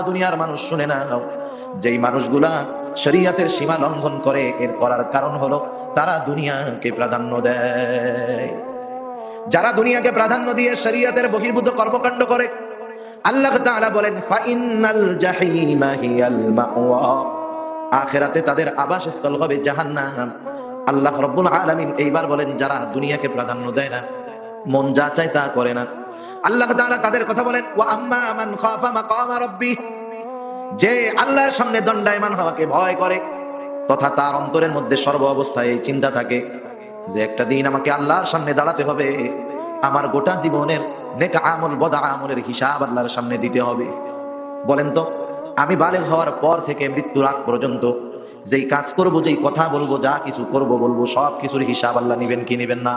দুনিয়ার মানুষ শুনে না। যেই মানুষগুলা শরিয়াতের সীমা লঙ্ঘন করে, এর করার কারণ হলো তারা দুনিয়াকে প্রাধান্য দেয়। যারা দুনিয়াকে প্রাধান্য দিয়ে শরিয়াতের বহির্ভূত কর্মকাণ্ড করে, আল্লাহ তাআলা বলেন ফাইনাল জাহিমা হিয়াল মাওয়া। আখেরাতে তাদের আবাসস্থল হবে জাহান্নাম। আল্লাহ রব্বুল আলামিন এইবার বলেন, যারা দুনিয়াকে প্রাধান্য দেয় না, মন যা চায় তা করে না। আল্লাহ তাআলা তাদের কথা বলেন, ওয়া আম্মা যে আল্লাহর সামনে দণ্ডায়মান হওয়াকে ভয় করে, তথা তার অন্তরের মধ্যে সর্ব অবস্থায় এই চিন্তা থাকে যে একটা দিন আমাকে আল্লাহর সামনে দাঁড়াতে হবে, আমার গোটা জীবনের নেক আমল, বদা আমলের হিসাব আল্লাহর সামনে দিতে হবে। বলেন তো, আমি বালেগ হওয়ার পর থেকে মৃত্যুর আগ পর্যন্ত যেই কাজ করব, যেই কথা বলব, যা কিছু করব বলব সব কিছুর হিসাব আল্লাহ নিবেন কি নিবেন না?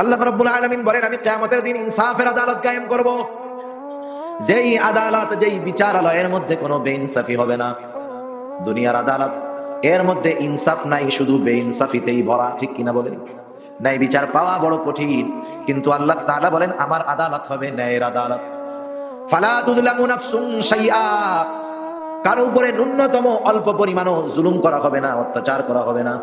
আল্লাহ রাব্বুল আলামিন বলেন, আমি কিয়ামতের দিন ইনসাফের আদালত কায়েম করব। যেই আদালত, যেই বিচারালয়ের মধ্যে কোনো বেইনসাফি হবে না। দুনিয়ার আদালত, এর মধ্যে ইনসাফ নাই, শুধু বেইনসাফিতেই ভরা, ঠিক কিনা বলেন? ন্যায় বিচার পাওয়া বড় কঠিন, কিন্তু আল্লাহ তাআলা বলেন, আমার আদালত হবে ন্যায়ের আদালত। কারও উপরে ন্যূনতম অল্প পরিমাণও জুলুম করা হবে না, অত্যাচার করা হবে না।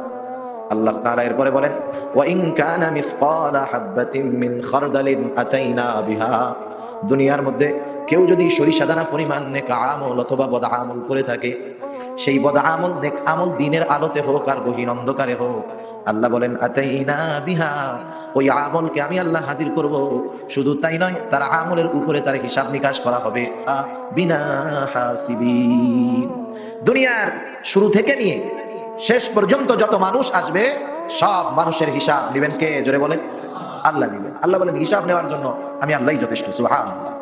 আল্লাহ তাআলা এরপরে বলেন ওয়া কানা মিসকালা হাববাতিন মিন খারদালিন আতাইনা বিহা। দুনিয়ার মধ্যে কেউ যদি সরিষা দানা পরিমাণ নেক আমল অথবা বদ আমল করে থাকে, সেই বদ আমল নেক আমল দিনের আলোতে হোক আর গহীন অন্ধকারে হোক, আল্লাহ বলেন, আতাইনা বিহা। ওই আমলকে আমি আল্লাহ হাজির করব। শুধু তাই নয়, তার আমলের উপরে তার হিসাব নিকাশ করা হবে। বিনা হাসিবিন। দুনিয়ার শুরু থেকে নিয়ে শেষ পর্যন্ত যত মানুষ আসবে, সব মানুষের হিসাব নেবেন কে? জোরে বলেন। আল্লাহ নিবেন। আল্লাহ বলেন, হিসাব নেওয়ার জন্য আমি আল্লাহ যথেষ্ট, সুবহানাল্লাহ।